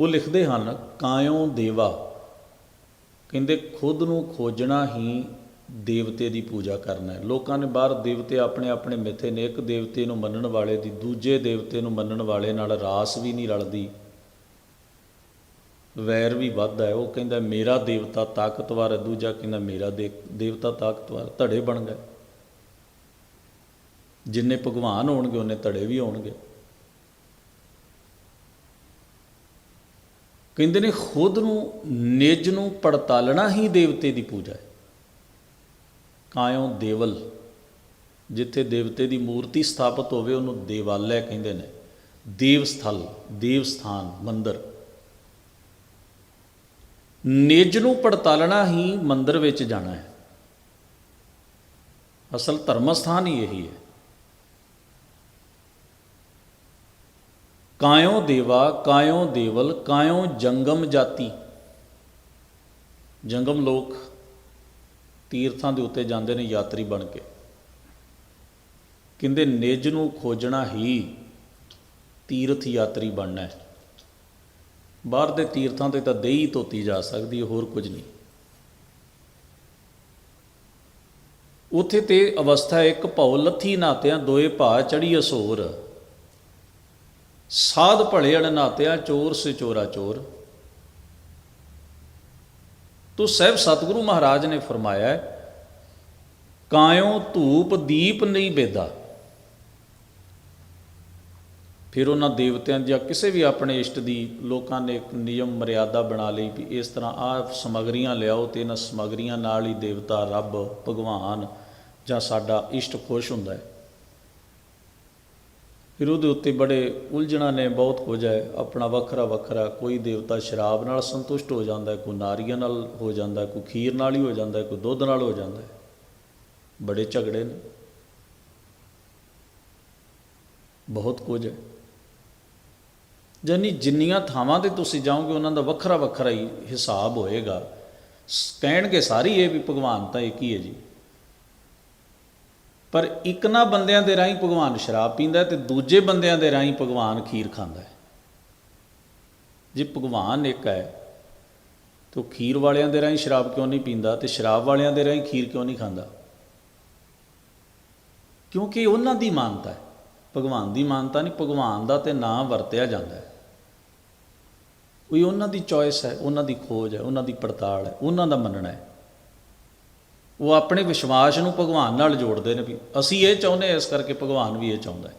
ਉਹ ਲਿਖਦੇ ਹਨ ਕਾਇਓ ਦੇਵਾ? ਕਹਿੰਦੇ, ਖੁਦ ਨੂੰ ਖੋਜਣਾ ਹੀ ਦੇਵਤੇ ਦੀ ਪੂਜਾ ਕਰਨਾ ਹੈ। ਲੋਕਾਂ ਨੇ ਬਾਹਰ ਦੇਵਤੇ ਆਪਣੇ ਆਪਣੇ ਮਿੱਥੇ ਨੇ, ਇੱਕ ਦੇਵਤੇ ਨੂੰ ਮੰਨਣ ਵਾਲੇ ਦੀ, ਦੂਜੇ ਦੇਵਤੇ ਨੂੰ ਮੰਨਣ ਵਾਲੇ ਨਾਲ ਰਾਸ ਵੀ ਨਹੀਂ ਰਲਦੀ। ਵੈਰ ਵੀ ਵੱਧਦਾ ਹੈ। ਉਹ ਕਹਿੰਦਾ, ਮੇਰਾ ਦੇਵਤਾ ਤਾਕਤਵਰ ਹੈ। ਦੂਜਾ ਕਹਿੰਦਾ, ਮੇਰਾ ਦੇ- ਦੇਵਤਾ ਤਾਕਤਵਰ ਧੜੇ ਬਣ ਗਏ। ਜਿੰਨੇ ਭਗਵਾਨ ਹੋਣਗੇ, ਉਹਨੇ ਧੜੇ ਵੀ ਹੋਣਗੇ। ਕਹਿੰਦੇ ਨੇ, ਖੁਦ ਨੂੰ, ਨਿਜ ਨੂੰ ਪੜਤਾਲਣਾ ਹੀ ਦੇਵਤੇ ਦੀ ਪੂਜਾ ਹੈ। ਕਾਇਓ ਦੇਵਲ? ਜਿੱਥੇ ਦੇਵਤੇ ਦੀ ਮੂਰਤੀ ਸਥਾਪਿਤ ਹੋਵੇ, ਉਹਨੂੰ ਦੇਵਾਲय ਕਹਿੰਦੇ ਨੇ। ਦੇਵ ਸਥਲ, ਦੇਵ ਸਥਾਨ, ਮੰਦਰ। ਨਿਜ ਨੂੰ ਪੜਤਾਲਣਾ ਹੀ ਮੰਦਰ ਵਿੱਚ ਜਾਣਾ ਹੈ। ਅਸਲ ਧਰਮ ਸਥਾਨ ਹੀ ਇਹੀ ਹੈ। ਕਾਇਓ ਦੇਵਾ ਕਾਇਓ ਦੇਵਲ ਕਾਇਓ ਜੰਗਮ ਜਾਤੀ? ਜੰਗਮ ਲੋਕ ਤੀਰਥਾਂ ਦੇ ਉੱਤੇ ਜਾਂਦੇ ਨੇ ਯਾਤਰੀ ਬਣ ਕੇ। ਕਹਿੰਦੇ ਨਿਜ ਨੂੰ ਖੋਜਣਾ ਹੀ ਤੀਰਥ ਯਾਤਰੀ ਬਣਨਾ ਹੈ। ਬਾਹਰ ਦੇ ਤੀਰਥਾਂ ਤੇ ਤਾਂ ਦੇਹੀ ਧੋਤੀ ਜਾ ਸਕਦੀ ਹੈ ਹੋਰ ਕੁਝ ਨਹੀਂ। ਉਥੇ ਤੇ ਅਵਸਥਾ ਇੱਕ ਭਉ ਲੱਥੀ ਨਾਤਿਆਂ ਦੋਏ ਭਾ ਚੜੀ ਅਸੋਰ। ਸਾਧ ਭਲੇ ਅਣ ਨਾਤਿਆਂ ਚੋਰ ਸੇ ਚੋਰਾ ਚੋਰ। ਤੋ ਸਹਿਬ ਸਤਿਗੁਰੂ ਮਹਾਰਾਜ ਨੇ ਫਰਮਾਇਆ ਹੈ, ਕਾਇਓ ਧੂਪ ਦੀਪ ਨਹੀਂ ਬੇਦਾ? ਫਿਰ ਉਹਨਾਂ ਦੇਵਤਿਆਂ ਜਾਂ ਕਿਸੇ ਵੀ ਆਪਣੇ ਇਸ਼ਟ ਦੀ ਲੋਕਾਂ ਨੇ ਇੱਕ ਨਿਯਮ ਮਰਿਆਦਾ ਬਣਾ ਲਈ ਵੀ ਇਸ ਤਰ੍ਹਾਂ ਆਹ ਸਮਗਰੀਆਂ ਲਿਆਓ ਤੇ ਇਹਨਾਂ ਸਮਗਰੀਆਂ ਨਾਲ ਹੀ ਦੇਵਤਾ ਰੱਬ, ਭਗਵਾਨ ਜਾਂ ਸਾਡਾ ਇਸ਼ਟ ਖੁਸ਼ ਹੁੰਦਾ ਹੈ। ਫਿਰ ਉਹਦੇ ਉੱਤੇ ਬੜੇ ਉਲਝਣਾ ਨੇ ਬਹੁਤ ਕੁਝ ਹੈ। ਆਪਣਾ ਵੱਖਰਾ ਵੱਖਰਾ ਕੋਈ ਦੇਵਤਾ ਸ਼ਰਾਬ ਨਾਲ ਸੰਤੁਸ਼ਟ ਹੋ ਜਾਂਦਾ ਹੈ, ਕੋਈ ਨਾਰੀਆਂ ਨਾਲ ਹੋ ਜਾਂਦਾ ਹੈ, ਕੋਈ ਖੀਰ ਨਾਲ ਹੀ ਹੋ ਜਾਂਦਾ ਹੈ, ਕੋਈ ਦੁੱਧ ਨਾਲ ਹੋ ਜਾਂਦਾ ਹੈ। ਬੜੇ ਝਗੜੇ ਨੇ। ਬਹੁਤ ਕੁਝ ਹੈ। ਜਾਨੀ ਜਿੰਨੀਆਂ ਥਾਵਾਂ ਤੇ ਤੁਸੀਂ ਜਾਓਗੇ, ਉਹਨਾਂ ਦਾ ਵੱਖਰਾ ਵੱਖਰਾ ਹੀ ਹਿਸਾਬ ਹੋਏਗਾ। ਸ- ਕਹਿਣਗੇ ਸਾਰੀ ਇਹ ਵੀ ਭਗਵਾਨ ਤਾਂ ਇੱਕ ਹੀ ਹੈ ਜੀ। ਪਰ ਇੱਕ ਨਾ ਬੰਦਿਆਂ ਦੇ ਰਾਹੀਂ ਭਗਵਾਨ ਸ਼ਰਾਬ ਪੀਂਦਾ ਹੈ ਤੇ ਦੂਜੇ ਬੰਦਿਆਂ ਦੇ ਰਾਹੀਂ ਭਗਵਾਨ ਖੀਰ ਖਾਂਦਾ ਹੈ। ਜੇ ਭਗਵਾਨ ਇੱਕ ਹੈ, ਤੇ ਉਹ ਖੀਰ ਵਾਲਿਆਂ ਦੇ ਰਾਹੀਂ ਸ਼ਰਾਬ ਕਿਉਂ ਨਹੀਂ ਪੀਂਦਾ ਤੇ ਸ਼ਰਾਬ ਵਾਲਿਆਂ ਦੇ ਰਾਹੀਂ ਖੀਰ ਕਿਉਂ ਨਹੀਂ ਖਾਂਦਾ? ਕਿਉਂਕਿ ਉਹਨਾਂ ਦੀ ਮਾਨਤਾ ਹੈ। ਭਗਵਾਨ ਦੀ ਮਾਨਤਾ ਨਹੀਂ, ਭਗਵਾਨ ਦਾ ਤੇ ਨਾਂ ਵਰਤਿਆ ਜਾਂਦਾ ਹੈ। ਕੋਈ ਉਹਨਾਂ ਦੀ ਚੋਇਸ ਹੈ, ਉਹਨਾਂ ਦੀ ਖੋਜ ਹੈ, ਉਹਨਾਂ ਦੀ ਪੜਤਾਲ ਹੈ, ਉਹਨਾਂ ਦਾ ਮੰਨਣਾ ਹੈ। ਉਹ ਆਪਣੇ ਵਿਸ਼ਵਾਸ ਨੂੰ ਭਗਵਾਨ ਨਾਲ ਜੋੜਦੇ ਨੇ ਵੀ ਅਸੀਂ ਇਹ ਚਾਹੁੰਦੇ ਹਾਂ, ਇਸ ਕਰਕੇ ਭਗਵਾਨ ਵੀ ਇਹ ਚਾਹੁੰਦਾ ਹੈ।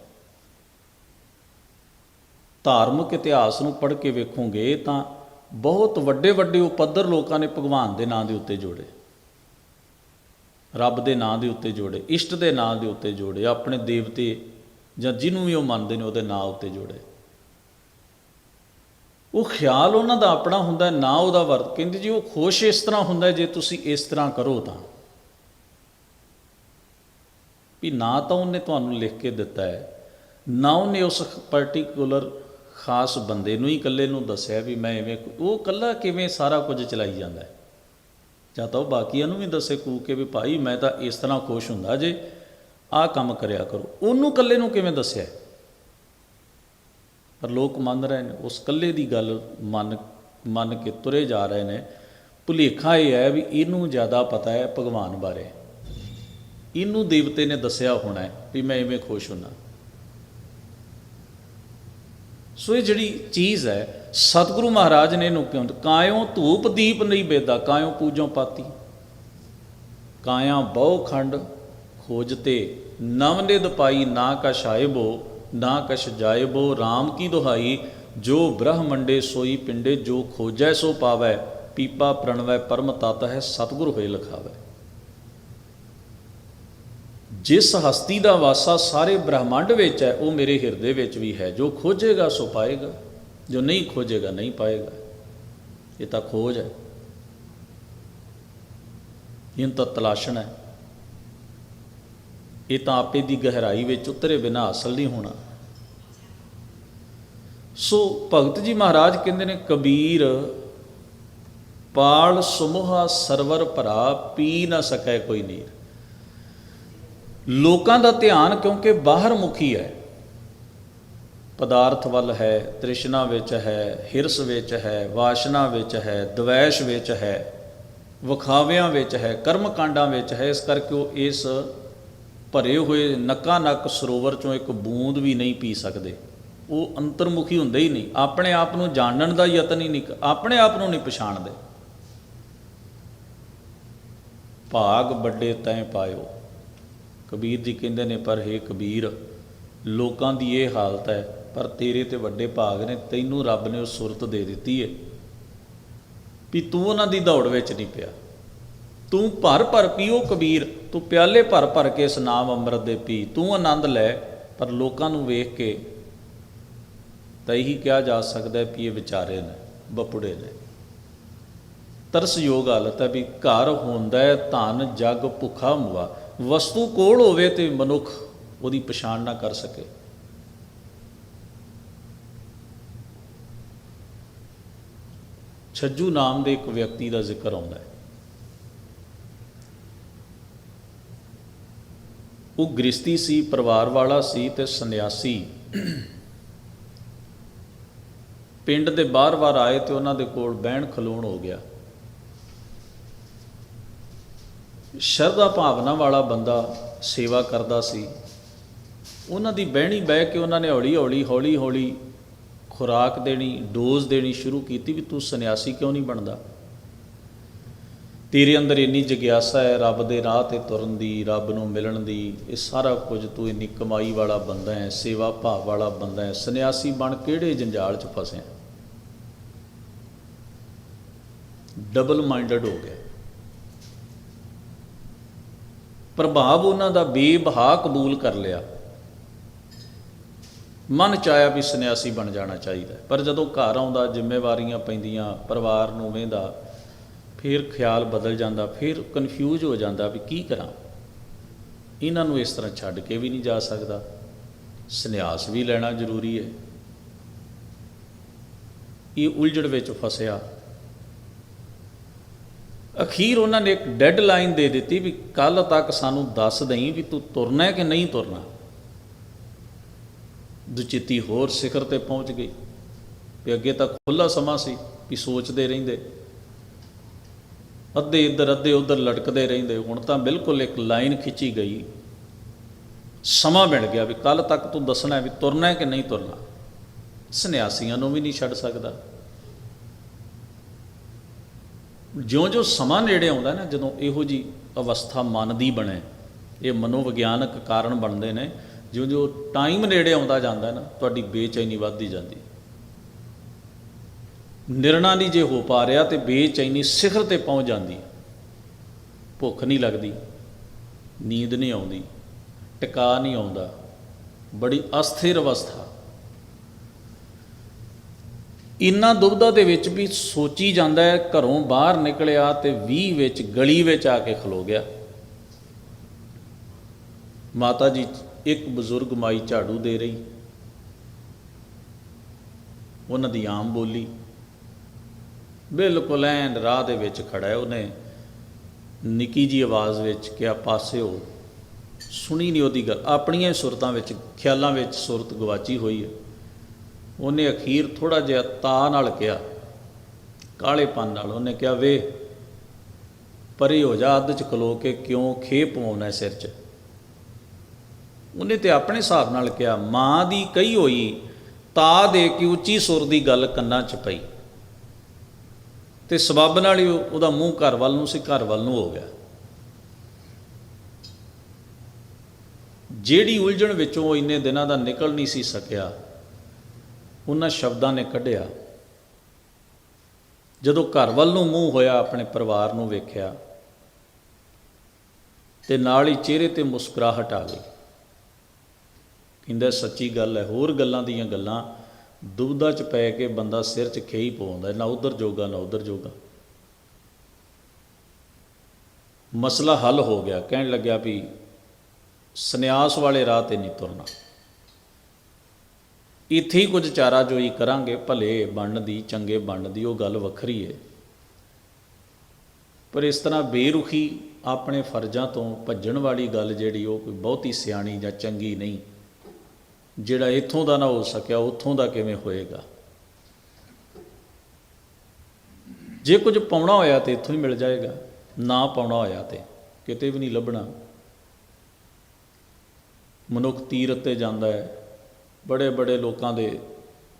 ਧਾਰਮਿਕ ਇਤਿਹਾਸ ਨੂੰ ਪੜ੍ਹ ਕੇ ਵੇਖੋਗੇ ਤਾਂ ਬਹੁਤ ਵੱਡੇ ਵੱਡੇ ਉਪੱਧਰ ਲੋਕਾਂ ਨੇ ਭਗਵਾਨ ਦੇ ਨਾਂ ਦੇ ਉੱਤੇ ਜੋੜੇ। ਰੱਬ ਦੇ ਨਾਂ ਦੇ ਉੱਤੇ ਜੋੜੇ, ਇਸ਼ਟ ਦੇ ਨਾਂ ਦੇ ਉੱਤੇ ਜੋੜੇ, ਆਪਣੇ ਦੇਵਤੇ ਜਾਂ ਜਿਹਨੂੰ ਵੀ ਉਹ ਮੰਨਦੇ ਨੇ ਉਹਦੇ ਨਾਂ ਉੱਤੇ ਜੋੜੇ। ਉਹ ਖਿਆਲ ਉਹਨਾਂ ਦਾ ਆਪਣਾ ਹੁੰਦਾ, ਨਾ ਉਹਦਾ ਵਰਤ। ਕਹਿੰਦੇ ਜੀ, ਉਹ ਖੁਸ਼ ਇਸ ਤਰ੍ਹਾਂ ਹੁੰਦਾ ਜੇ ਤੁਸੀਂ ਇਸ ਤਰ੍ਹਾਂ ਕਰੋ ਤਾਂ। ਵੀ ਨਾ ਤਾਂ ਉਹਨੇ ਤੁਹਾਨੂੰ ਲਿਖ ਕੇ ਦਿੱਤਾ ਹੈ, ਨਾ ਉਹਨੇ ਉਸ ਪਾਰਟਿਕੂਲਰ ਖਾਸ ਬੰਦੇ ਨੂੰ ਹੀ ਇਕੱਲੇ ਨੂੰ ਦੱਸਿਆ ਵੀ ਮੈਂ ਐਵੇਂ ਉਹ ਇਕੱਲਾ ਕਿਵੇਂ ਸਾਰਾ ਕੁਝ ਚਲਾਈ ਜਾਂਦਾ ਹੈ। ਜਾਂ ਤਾਂ ਉਹ ਬਾਕੀਆਂ ਨੂੰ ਵੀ ਦੱਸੇ ਕੂ ਕੇ ਵੀ ਭਾਈ ਮੈਂ ਤਾਂ ਇਸ ਤਰ੍ਹਾਂ ਖੁਸ਼ ਹੁੰਦਾ ਜੇ, ਆਹ ਕੰਮ ਕਰਿਆ ਕਰੋ। ਉਹਨੂੰ ਇਕੱਲੇ ਨੂੰ ਕਿਵੇਂ ਦੱਸਿਆ ਪਰ ਲੋਕ ਮੰਨ ਰਹੇ ਨੇ, ਉਸ ਇਕੱਲੇ ਦੀ ਗੱਲ ਮੰਨ ਮੰਨ ਕੇ ਤੁਰੇ ਜਾ ਰਹੇ ਨੇ। ਭੁਲੇਖਾ ਇਹ ਹੈ ਵੀ ਇਹਨੂੰ ਜ਼ਿਆਦਾ ਪਤਾ ਹੈ ਭਗਵਾਨ ਬਾਰੇ। ਇਹਨੂੰ ਦੇਵਤੇ ਨੇ ਦੱਸਿਆ ਹੋਣਾ ਵੀ ਮੈਂ ਇਵੇਂ ਖੁਸ਼ ਹੁੰਨਾ। ਸੋ ਇਹ ਜਿਹੜੀ ਚੀਜ਼ ਹੈ, ਸਤਿਗੁਰੂ ਮਹਾਰਾਜ ਨੇ ਇਹਨੂੰ ਕਿਉਂ ਕਾਇਓ ਧੂਪ ਦੀਪ ਨਹੀਂ ਬੇਦਾ, ਕਾਇਓ ਪੂਜੋ ਪਾਤੀ? ਕਾਇਆ ਬਹੁ ਖੰਡ ਖੋਜਤੇ, ਨਵ ਨਿਦ ਪਾਈ ਨਾ ਕਛ ਆਇਬੋ ਨਾ ਕਛ ਜਾਇਬੋ RAM ਕੀ ਦੁਹਾਈ, ਜੋ ਬ੍ਰਹਮੰਡੇ ਸੋਈ ਪਿੰਡੇ, ਜੋ ਖੋਜੈ ਸੋ ਪਾਵੈ, ਪੀਪਾ ਪ੍ਰਣਵੈ ਪਰਮ ਤਤ ਹੈ, ਸਤਿਗੁਰ ਹੋਏ ਲਖਾਵੈ। ਜਿਸ ਹਸਤੀ ਦਾ ਵਾਸਾ ਸਾਰੇ ਬ੍ਰਹਮੰਡ ਵਿੱਚ ਹੈ, ਉਹ ਮੇਰੇ ਹਿਰਦੇ ਵਿੱਚ ਵੀ ਹੈ। ਜੋ ਖੋਜੇਗਾ, ਸੋ ਪਾਏਗਾ। ਜੋ ਨਹੀਂ ਖੋਜੇਗਾ, ਨਹੀਂ ਪਾਏਗਾ। ਇਹ ਤਾਂ ਖੋਜ ਹੈ। ਇਹ ਤਾਂ ਤਲਾਸ਼ਣ ਹੈ। ਇਹ ਤਾਂ ਆਪੇ ਦੀ ਗਹਿਰਾਈ ਵਿੱਚ ਉਤਰੇ ਬਿਨਾ ਹਾਸਲ ਨਹੀਂ ਹੋਣਾ। ਸੋ ਭਗਤ ਜੀ ਮਹਾਰਾਜ ਕਹਿੰਦੇ ਨੇ, ਕਬੀਰ, ਪਾਲ ਸਮੂਹਾ ਸਰਵਰ ਭਰਾ, ਪੀ ਨਾ ਸਕੈ ਕੋਈ ਨੀਰ। ਲੋਕਾਂ ਦਾ ਧਿਆਨ ਕਿਉਂਕਿ ਬਾਹਰ ਮੁਖੀ ਹੈ। ਪਦਾਰਥ ਵੱਲ ਹੈ, ਤ੍ਰਿਸ਼ਨਾ ਵਿੱਚ ਹੈ, ਹਿਰਸ ਵਿੱਚ ਹੈ, ਵਾਸ਼ਨਾ ਵਿੱਚ ਹੈ, ਦਵੈਸ਼ ਵਿੱਚ ਹੈ, ਵਿਖਾਵਿਆਂ ਵਿੱਚ ਹੈ ਕਰਮ ਕਾਂਡਾਂ ਵਿੱਚ ਹੈ, ਇਸ ਕਰਕੇ ਉਹ ਇਸ ਭਰੇ ਹੋਏ ਨੱਕਾ ਨੱਕ ਸਰੋਵਰ ਚੋਂ ਇੱਕ ਬੂੰਦ ਵੀ ਨਹੀਂ ਪੀ ਸਕਦੇ। ਉਹ ਅੰਤਰਮੁਖੀ ਹੁੰਦੇ ਹੀ ਨਹੀਂ। ਆਪਣੇ ਆਪ ਨੂੰ ਜਾਣਨ ਦਾ ਯਤਨ ਹੀ ਨਹੀਂ ਆਪਣੇ ਆਪ ਨੂੰ ਨਹੀਂ ਪਛਾਣਦੇ। ਭਾਗ ਵੱਡੇ ਤੈਂ ਪਾਇਓ। ਕਬੀਰ ਜੀ ਕਹਿੰਦੇ ਨੇ, ਪਰ हे ਕਬੀਰ, ਲੋਕਾਂ ਦੀ ਇਹ ਹਾਲਤ ਹੈ, ਪਰ ਤੇਰੇ ਤੇ ਵੱਡੇ ਭਾਗ ਨੇ, ਤੈਨੂੰ ਰੱਬ ਨੇ ਉਹ ਸੁਰਤ ਦੇ ਦਿੱਤੀ ਹੈ ਵੀ ਤੂੰ ਉਹਨਾਂ ਦੀ ਦੌੜ ਵਿੱਚ ਨਹੀਂ ਪਿਆ। ਤੂੰ ਭਰ ਭਰ ਪੀਓ ਕਬੀਰ, ਤੂੰ ਪਿਆਲੇ ਭਰ ਭਰ ਕੇ ਇਸ ਨਾਮ ਅੰਮ੍ਰਿਤ ਦੇ ਪੀ। ਤੂੰ ਆਨੰਦ ਲੈ, ਪਰ ਲੋਕਾਂ ਨੂੰ ਵੇਖ ਕੇ ਤਾਂ ਇਹੀ ਕਿਹਾ ਜਾ ਸਕਦਾ ਹੈ ਵੀ ਇਹ ਵਿਚਾਰੇ ਨੇ, ਬਪੁੜੇ ਨੇ। ਤਰਸਯੋਗ ਹਾਲਤ ਹੈ ਵੀ ਘਰ ਹੁੰਦਾ ਹੈ, ਧਨ, ਜਗ, ਭੁੱਖਾ, ਮੁਆ। ਵਸਤੂ ਕੋਲ ਹੋਵੇ ਤੇ ਮਨੁੱਖ ਉਹਦੀ ਪਛਾਣ ਨਾ ਕਰ ਸਕੇ। ਛੱਜੂ ਨਾਮ ਦੇ ਇੱਕ ਵਿਅਕਤੀ ਦਾ ਜ਼ਿਕਰ ਆਉਂਦਾ ਹੈ। ਉਹ ਗ੍ਰਸਤੀ ਸੀ, ਪਰਿਵਾਰ ਵਾਲਾ ਸੀ ਤੇ ਸੰਨਿਆਸੀ। ਪਿੰਡ ਦੇ ਬਾਰ-ਬਾਰ ਆਏ ਤੇ ਉਹਨਾਂ ਦੇ ਕੋਲ ਬਹਿਣ ਖਲੋਣ ਹੋ ਗਿਆ। ਸ਼ਰਧਾ ਭਾਵਨਾ ਵਾਲਾ ਬੰਦਾ ਸੇਵਾ ਕਰਦਾ ਸੀ। ਉਹਨਾਂ ਦੀ ਬਹਿਣੀ ਬਹਿ ਕੇ ਉਹਨਾਂ ਨੇ ਹੌਲੀ ਹੌਲੀ ਹੌਲੀ ਹੌਲੀ ਖੁਰਾਕ ਦੇਣੀ, ਡੋਜ਼ ਦੇਣੀ ਸ਼ੁਰੂ ਕੀਤੀ ਵੀ ਤੂੰ ਸੰਨਿਆਸੀ ਕਿਉਂ ਨਹੀਂ ਬਣਦਾ? ਤੇਰੇ ਅੰਦਰ ਇੰਨੀ ਜਗਿਆਸਾ ਹੈ, ਰੱਬ ਦੇ ਰਾਹ ਤੇ ਤੁਰਨ ਦੀ, ਰੱਬ ਨੂੰ ਮਿਲਣ ਦੀ, ਇਹ ਸਾਰਾ ਕੁਝ ਤੂੰ ਇੰਨੀ ਕਮਾਈ ਵਾਲਾ ਬੰਦਾ ਹੈ, ਸੇਵਾ ਭਾਵ ਵਾਲਾ ਬੰਦਾ ਹੈ, ਸੰਨਿਆਸੀ ਬਣ ਕਿਹੜੇ ਜੰਜਾਲ 'ਚ ਫਸਿਆ? ਡਬਲ ਮਾਈਂਡਡ ਹੋ ਗਿਆ ਪ੍ਰਭਾਵ ਉਹਨਾਂ ਦਾ ਬੇਬਹਾ ਕਬੂਲ ਕਰ ਲਿਆ। ਮਨ ਚਾਇਆ ਵੀ ਸੰਨਿਆਸੀ ਬਣ ਜਾਣਾ ਚਾਹੀਦਾ। ਪਰ ਜਦੋਂ ਘਰ ਆਉਂਦਾ, ਜ਼ਿੰਮੇਵਾਰੀਆਂ ਪੈਂਦੀਆਂ, ਪਰਿਵਾਰ ਨੂੰ ਵੇਂਦਾ, ਫਿਰ ਖਿਆਲ ਬਦਲ ਜਾਂਦਾ, ਫਿਰ ਕਨਫਿਊਜ਼ ਹੋ ਜਾਂਦਾ ਵੀ ਕੀ ਕਰਾਂ। ਇਹਨਾਂ ਨੂੰ ਇਸ ਤਰ੍ਹਾਂ ਛੱਡ ਕੇ ਵੀ ਨਹੀਂ ਜਾ ਸਕਦਾ। ਸੰਨਿਆਸ ਵੀ ਲੈਣਾ ਜ਼ਰੂਰੀ ਹੈ। ਇਹ ਉਲਝੜ ਵਿੱਚ ਫਸਿਆ। ਅਖੀਰ ਉਹਨਾਂ ਨੇ ਇੱਕ ਡੈਡਲਾਈਨ ਦੇ ਦਿੱਤੀ ਵੀ ਕੱਲ ਤੱਕ ਸਾਨੂੰ ਦੱਸ ਦੇਈਂ ਵੀ ਤੂੰ ਤੁਰਨਾ ਹੈ ਕਿ ਨਹੀਂ ਤੁਰਨਾ। ਦੁਚਿੱਤੀ ਹੋਰ ਸਿਖਰ ਤੇ ਪਹੁੰਚ ਗਈ ਵੀ ਅੱਗੇ ਤਾਂ ਖੁੱਲਾ ਸਮਾਂ ਸੀ ਵੀ ਸੋਚਦੇ ਰਹਿੰਦੇ। ਅੱਧੇ ਇੱਧਰ ਅੱਧੇ ਉੱਧਰ ਲਟਕਦੇ ਰਹਿੰਦੇ। ਹੁਣ ਤਾਂ ਬਿਲਕੁਲ ਇੱਕ ਲਾਈਨ ਖਿੱਚੀ ਗਈ। ਸਮਾਂ ਮਿਲ ਗਿਆ ਵੀ ਕੱਲ ਤੱਕ ਤੂੰ ਦੱਸਣਾ ਵੀ ਤੁਰਨਾ ਹੈ ਕਿ ਨਹੀਂ ਤੁਰਨਾ। ਸੰਨਿਆਸੀਆਂ ਨੂੰ ਵੀ ਨਹੀਂ ਛੱਡ ਸਕਦਾ। ਜਿਉਂ-ਜਿਉਂ ਸਮਾਂ ਨੇੜੇ ਆਉਂਦਾ ਨਾ, ਜਦੋਂ ਇਹੋ ਜੀ ਅਵਸਥਾ ਮਨ ਦੀ ਬਣੇ, ਇਹ ਮਨੋਵਿਗਿਆਨਕ ਕਾਰਨ ਬਣਦੇ ਨੇ, ਜਿਉਂ-ਜਿਉਂ ਟਾਈਮ ਨੇੜੇ ਆਉਂਦਾ ਜਾਂਦਾ ਨਾ, ਤੁਹਾਡੀ ਬੇਚੈਨੀ ਵੱਧਦੀ ਜਾਂਦੀ ਨਿਰਣਾ ਨਹੀਂ ਜੇ ਹੋ ਪਾ ਰਿਹਾ ਤੇ ਬੇਚੈਨੀ ਸਿਖਰ ਤੇ ਪਹੁੰਚ ਜਾਂਦੀ ਭੁੱਖ ਨਹੀਂ ਲੱਗਦੀ, ਨੀਂਦ ਨਹੀਂ ਆਉਂਦੀ, ਟਿਕਾ ਨਹੀਂ ਆਉਂਦਾ, ਬੜੀ ਅਸਥਿਰ ਅਵਸਥਾ। ਇੰਨਾ ਦੁਬਦਾ ਦੇ ਵਿੱਚ ਵੀ ਸੋਚੀ ਜਾਂਦਾ ਹੈ, ਘਰੋਂ ਬਾਹਰ ਨਿਕਲਿਆ ਤੇ 20 ਵਿੱਚ ਗਲੀ ਵਿੱਚ ਆ ਕੇ ਖਲੋ ਗਿਆ। ਮਾਤਾ ਜੀ, ਇੱਕ ਬਜ਼ੁਰਗ ਮਾਈ ਝਾੜੂ ਦੇ ਰਹੀ। ਉਹਨਾਂ ਦੀ ਆਮ ਬੋਲੀ। ਬਿਲਕੁਲ ਐਨ ਰਾਹ ਦੇ ਵਿੱਚ ਖੜਾ ਹੈ ਉਹਨੇ। ਨਿੱਕੀ ਜੀ ਆਵਾਜ਼ ਵਿੱਚ ਕਿਹਾ, ਪਾਸੇ ਹੋ। ਸੁਣੀ ਨਹੀਂ ਉਹਦੀ ਗੱਲ। ਆਪਣੀਆਂ ਸੁਰਤਾਂ ਵਿੱਚ, ਖਿਆਲਾਂ ਵਿੱਚ ਸੁਰਤ ਗਵਾਚੀ ਹੋਈ ਹੈ। ਉਹਨੇ ਅਖੀਰ ਥੋੜਾ ਜਿਹਾ ਤਾ ਨਾਲ ਕਿਹਾ, ਕਾਲੇਪਨ ਨਾਲ। ਉਹਨੇ ਕਿਹਾ ਵੇ ਪਰੇ ਹੋ ਜਾ, ਅੱਧ ਚ ਖਲੋ ਕੇ ਕਿਉਂ ਖੇਪ ਪਵਾਉਣਾ ਸਿਰ 'ਚ? ਉਹਨੇ ਤੇ ਆਪਣੇ ਹਿਸਾਬ ਨਾਲ ਕਿਹਾ, ਮਾਂ ਦੀ ਕਹੀ ਹੋਈ ਤਾ ਦੇ ਕੇ ਉੱਚੀ ਸੁਰ ਦੀ ਗੱਲ ਕੰਨਾਂ 'ਚ ਪਈ। ਤੇ ਸਬੱਬ ਨਾਲ ਹੀ ਉਹਦਾ ਮੂੰਹ ਘਰ ਵੱਲ ਨੂੰ ਸੀ, ਘਰ ਵੱਲ ਨੂੰ ਹੋ ਗਿਆ। ਜਿਹੜੀ ਉਲਝਣ ਵਿੱਚੋਂ ਇੰਨੇ ਦਿਨਾਂ ਦਾ ਨਿਕਲ ਨਹੀਂ ਸੀ ਸਕਿਆ ਉਹਨਾਂ ਸ਼ਬਦਾਂ ਨੇ ਕੱਢਿਆ। ਜਦੋਂ ਘਰ ਵੱਲ ਨੂੰ ਮੂੰਹ ਹੋਇਆ, ਆਪਣੇ ਪਰਿਵਾਰ ਨੂੰ ਵੇਖਿਆ, ਤੇ ਨਾਲ ਹੀ ਚਿਹਰੇ ਤੇ ਮੁਸਕਰਾਹਟ ਆ ਗਈ। ਕਹਿੰਦਾ, ਸੱਚੀ ਗੱਲ ਹੈ, ਹੋਰ ਗੱਲਾਂ ਦੀਆਂ ਗੱਲਾਂ ਦੁਬਦਾ ਚ ਪੈ ਕੇ ਬੰਦਾ ਸਿਰ 'ਚ ਖੇਈ ਪਾਉਂਦਾ ਨਾ ਉਧਰ ਜੋਗਾ, ਨਾ ਉਧਰ ਜੋਗਾ। ਮਸਲਾ ਹੱਲ ਹੋ ਗਿਆ। ਕਹਿਣ ਲੱਗਿਆ ਵੀ ਸੰਨਿਆਸ ਵਾਲੇ ਰਾਹ ਤੇ ਨਹੀਂ ਤੁਰਨਾ। ਇੱਥੇ ਹੀ ਕੁਝ ਚਾਰਾ ਜੋਈ ਕਰਾਂਗੇ, ਭਲੇ ਬਣਨ ਦੀ, ਚੰਗੇ ਬਣਨ ਦੀ, ਉਹ ਗੱਲ ਵੱਖਰੀ ਹੈ ਪਰ ਇਸ ਤਰ੍ਹਾਂ ਬੇਰੁਖੀ ਆਪਣੇ ਫਰਜ਼ਾਂ ਤੋਂ ਭੱਜਣ ਵਾਲੀ ਗੱਲ ਜਿਹੜੀ, ਉਹ ਕੋਈ ਬਹੁਤੀ ਸਿਆਣੀ ਜਾਂ ਚੰਗੀ ਨਹੀਂ। ਜਿਹੜਾ ਇੱਥੋਂ ਦਾ ਨਾ ਹੋ ਸਕਿਆ, ਉੱਥੋਂ ਦਾ ਕਿਵੇਂ ਹੋਏਗਾ? ਜੇ ਕੁਝ ਪਾਉਣਾ ਹੋਇਆ ਤੇ ਇੱਥੋਂ ਹੀ ਮਿਲ ਜਾਏਗਾ, ਨਾ ਪਾਉਣਾ ਹੋਇਆ ਤੇ ਕਿਤੇ ਵੀ ਨਹੀਂ ਲੱਭਣਾ। ਮਨੁੱਖ ਤੀਰ ਤੇ ਜਾਂਦਾ ਹੈ। ਬੜੇ ਬੜੇ ਲੋਕਾਂ ਦੇ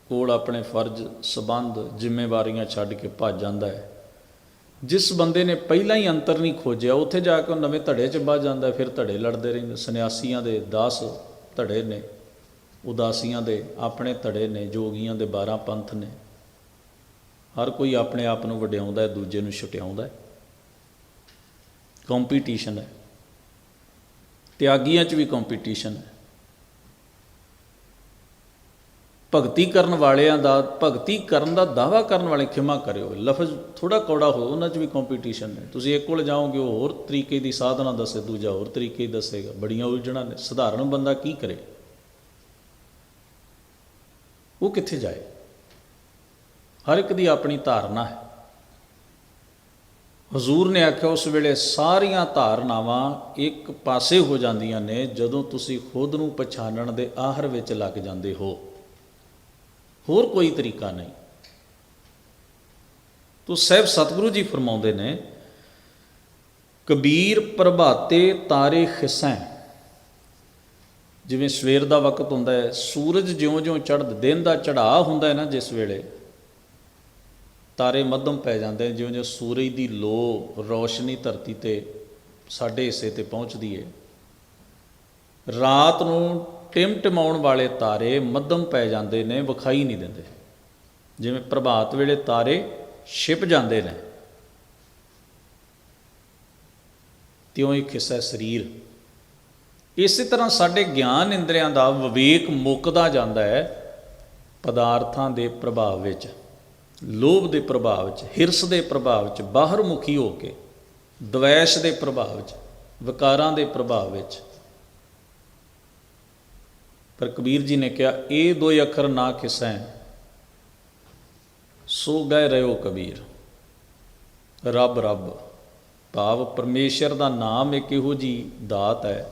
ਕੋਲ ਆਪਣੇ ਫਰਜ਼, ਸਬੰਧ, ਜ਼ਿੰਮੇਵਾਰੀਆਂ ਛੱਡ ਕੇ ਭੱਜ ਜਾਂਦਾ ਹੈ। ਜਿਸ ਬੰਦੇ ਨੇ ਪਹਿਲਾਂ ਹੀ ਅੰਤਰ ਨਹੀਂ ਖੋਜਿਆ, ਉੱਥੇ ਜਾ ਕੇ ਉਹ ਨਵੇਂ ਧੜੇ 'ਚ ਵੱਜ ਜਾਂਦਾ ਫਿਰ ਧੜੇ ਲੜਦੇ ਰਹਿੰਦੇ। ਸੰਨਿਆਸੀਆਂ ਦੇ 10 ਧੜੇ ਨੇ, ਉਦਾਸੀਆਂ ਦੇ ਆਪਣੇ ਧੜੇ ਨੇ, ਜੋਗੀਆਂ ਦੇ 12 ਪੰਥ ਨੇ। ਹਰ ਕੋਈ ਆਪਣੇ ਆਪ ਨੂੰ ਵਡਿਆਉਂਦਾ ਹੈ, ਦੂਜੇ ਨੂੰ ਛੁਟਿਆਉਂਦਾ ਹੈ। ਕੰਪੀਟੀਸ਼ਨ ਹੈ। ਤਿਆਗੀਆਂ 'ਚ ਵੀ ਕੰਪੀਟੀਸ਼ਨ ਹੈ। ਭਗਤੀ ਕਰਨ ਵਾਲਿਆਂ ਦਾ, ਭਗਤੀ ਕਰਨ ਦਾ ਦਾਵਾ ਕਰਨ ਵਾਲੇ ਖਿਮਾ ਕਰਿਓ। ਲਫ਼ਜ਼ ਥੋੜਾ ਕੌੜਾ ਹੋ, ਉਹਨਾਂ 'ਚ ਵੀ ਕੰਪੀਟੀਸ਼ਨ ਹੈ ਤੁਸੀਂ ਇੱਕ ਕੋਲ ਜਾਓਗੇ, ਉਹ ਹੋਰ ਤਰੀਕੇ ਦੀ ਸਾਧਨਾ ਦੱਸੇ, ਦੂਜਾ ਹੋਰ ਤਰੀਕੇ ਦੱਸੇਗਾ। ਬੜੀਆਂ ਉਲਝਣਾਂ ਨੇ। ਸਧਾਰਨ ਬੰਦਾ ਕੀ ਕਰੇ? ਉਹ ਕਿੱਥੇ ਜਾਏ? ਹਰ ਇੱਕ ਦੀ ਆਪਣੀ ਧਾਰਨਾ ਹੈ। ਹਜ਼ੂਰ ਨੇ ਆਖਿਆ, ਉਸ ਵੇਲੇ ਸਾਰੀਆਂ ਧਾਰਨਾਵਾਂ ਇੱਕ ਪਾਸੇ ਹੋ ਜਾਂਦੀਆਂ ਨੇ, ਜਦੋਂ ਤੁਸੀਂ ਖੁਦ ਨੂੰ ਪਛਾਣਨ ਦੇ ਆਹਰ ਵਿੱਚ ਲੱਗ ਜਾਂਦੇ ਹੋ। ਹੋਰ ਕੋਈ ਤਰੀਕਾ ਨਹੀਂ। ਤੋ ਸਹਿਬ ਸਤਿਗੁਰੂ ਜੀ ਫਰਮਾਉਂਦੇ ਨੇ, ਕਬੀਰ ਪ੍ਰਭਾਤੇ ਤਾਰੇ ਖਿਸੈ ਜਿਵੇਂ ਸਵੇਰ ਦਾ ਵਕਤ ਹੁੰਦਾ ਹੈ, ਸੂਰਜ ਜਿਉਂ-ਜਿਉਂ ਚੜ੍ਹਦਾ, ਦਿਨ ਦਾ ਚੜਾਅ ਹੁੰਦਾ ਹੈ ਨਾ ਜਿਸ ਵੇਲੇ, ਤਾਰੇ ਮੱਧਮ ਪੈ ਜਾਂਦੇ ਨੇ, ਜਿਉਂ-ਜਿਉਂ ਸੂਰਜ ਦੀ ਲੋ ਰੋਸ਼ਨੀ ਧਰਤੀ ਤੇ, ਸਾਡੇ ਹਿੱਸੇ ਤੇ ਪਹੁੰਚਦੀ ਹੈ ਰਾਤ ਨੂੰ ਟਿਮਟਿਮਾਉਣ ਵਾਲੇ ਤਾਰੇ ਮੱਧਮ ਪੈ ਜਾਂਦੇ ਨੇ, ਵਿਖਾਈ ਨਹੀਂ ਦਿੰਦੇ। ਜਿਵੇਂ ਪ੍ਰਭਾਤ ਵੇਲੇ ਤਾਰੇ ਛਿਪ ਜਾਂਦੇ ਨੇ। ਤਿਉਂ ਇੱਕ ਹਿੱਸਾ ਸਰੀਰ। ਇਸੇ ਤਰ੍ਹਾਂ ਸਾਡੇ ਗਿਆਨ ਇੰਦਰੀਆਂ ਦਾ ਵਿਵੇਕ ਮੁੱਕਦਾ ਜਾਂਦਾ ਹੈ ਪਦਾਰਥਾਂ ਦੇ ਪ੍ਰਭਾਵ ਵਿੱਚ, ਲੋਭ ਦੇ ਪ੍ਰਭਾਵ ਵਿੱਚ, ਹਿਰਸ ਦੇ ਪ੍ਰਭਾਵ ਵਿੱਚ ਬਾਹਰ ਮੁਖੀ ਹੋ ਕੇ, ਦਵੈਸ਼ ਦੇ ਪ੍ਰਭਾਵ ਵਿੱਚ, ਵਿਕਾਰਾਂ ਦੇ ਪ੍ਰਭਾਵ ਵਿੱਚ। ਪਰ ਕਬੀਰ ਜੀ ਨੇ ਕਿਹਾ, ਇਹ ਦੋ ਅੱਖਰ ਨਾ ਖਿਸੈ ਸੋ ਗਏ ਰਿਓ ਕਬੀਰ। ਰੱਬ ਰੱਬ, ਭਾਵ ਪਰਮੇਸ਼ਰ ਦਾ ਨਾਮ ਇੱਕ ਇਹੋ ਜੀ ਦਾਤ ਹੈ,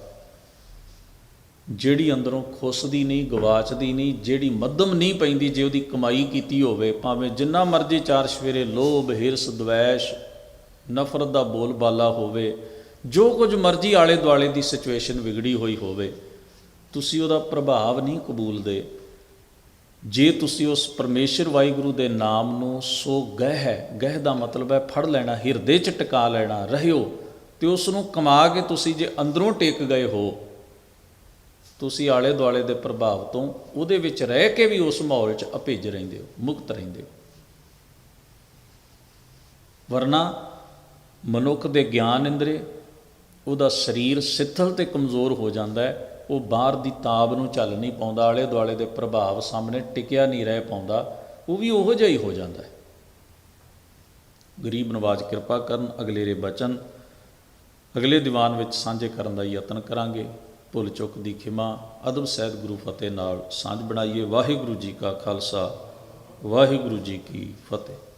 ਜਿਹੜੀ ਅੰਦਰੋਂ ਖੁੱਸਦੀ ਨਹੀਂ, ਗਵਾਚਦੀ ਨਹੀਂ, ਜਿਹੜੀ ਮੱਧਮ ਨਹੀਂ ਪੈਂਦੀ, ਜੇ ਉਹਦੀ ਕਮਾਈ ਕੀਤੀ ਹੋਵੇ, ਭਾਵੇਂ ਜਿੰਨਾ ਮਰਜ਼ੀ ਚਾਰ ਸਵੇਰੇ ਲੋਭ, ਹਿਰਸ, ਦਵੈਸ਼, ਨਫ਼ਰਤ ਦਾ ਬੋਲਬਾਲਾ ਹੋਵੇ, ਜੋ ਕੁਝ ਮਰਜ਼ੀ ਆਲੇ ਦੁਆਲੇ ਦੀ ਸਿਚੁਏਸ਼ਨ ਵਿਗੜੀ ਹੋਈ ਹੋਵੇ ਤੁਸੀਂ ਉਹਦਾ ਪ੍ਰਭਾਵ ਨਹੀਂ ਕਬੂਲਦੇ। ਜੇ ਤੁਸੀਂ ਉਸ ਪਰਮੇਸ਼ਰ ਵਾਹਿਗੁਰੂ ਦੇ ਨਾਮ ਨੂੰ ਸੋ ਗਹਿ ਹੈ, ਗਹਿ ਦਾ ਮਤਲਬ ਹੈ ਫੜ ਲੈਣਾ, ਹਿਰਦੇ 'ਚ ਟਿਕਾ ਲੈਣਾ, ਰਹਿਓ, ਤੇ ਉਸ ਨੂੰ ਕਮਾ ਕੇ ਤੁਸੀਂ ਜੇ ਅੰਦਰੋਂ ਟੇਕ ਗਏ ਹੋ, ਤੁਸੀਂ ਆਲੇ ਦੁਆਲੇ ਦੇ ਪ੍ਰਭਾਵ ਤੋਂ ਉਹਦੇ ਵਿੱਚ ਰਹਿ ਕੇ ਵੀ ਉਸ ਮਾਹੌਲ 'ਚ ਅਭਿੱਜ ਰਹਿੰਦੇ ਹੋ, ਮੁਕਤ ਰਹਿੰਦੇ ਹੋ। ਵਰਨਾ ਮਨੁੱਖ ਦੇ ਗਿਆਨ ਇੰਦਰੇ, ਉਹਦਾ ਸਰੀਰ ਸਿੱਥਲ ਤੇ ਕਮਜ਼ੋਰ ਹੋ ਜਾਂਦਾ ਹੈ ਉਹ ਬਾਹਰ ਦੀ ਤਾਬ ਨੂੰ ਚੱਲ ਨਹੀਂ ਪਾਉਂਦਾ ਆਲੇ ਦੁਆਲੇ ਦੇ ਪ੍ਰਭਾਵ ਸਾਹਮਣੇ ਟਿਕਿਆ ਨਹੀਂ ਰਹਿ ਪਾਉਂਦਾ, ਉਹ ਵੀ ਉਹੋ ਜਿਹਾ ਹੀ ਹੋ ਜਾਂਦਾ ਹੈ। ਗਰੀਬ ਨਵਾਜ ਕਿਰਪਾ ਕਰਨ, ਅਗਲੇਰੇ ਬਚਨ, ਅਗਲੇ ਦੀਵਾਨ ਵਿੱਚ ਸਾਂਝੇ ਕਰਨ ਦਾ ਯਤਨ ਕਰਾਂਗੇ। ਭੁੱਲ ਚੁੱਕ ਦੀ ਖਿਮਾ, ਅਦਬ ਸਹਿਤ ਗੁਰੂ ਫਤਿਹ ਨਾਲ ਸਾਂਝ ਬਣਾਈਏ। ਵਾਹਿਗੁਰੂ ਜੀ ਕਾ ਖਾਲਸਾ, ਵਾਹਿਗੁਰੂ ਜੀ ਕੀ ਫਤਿਹ।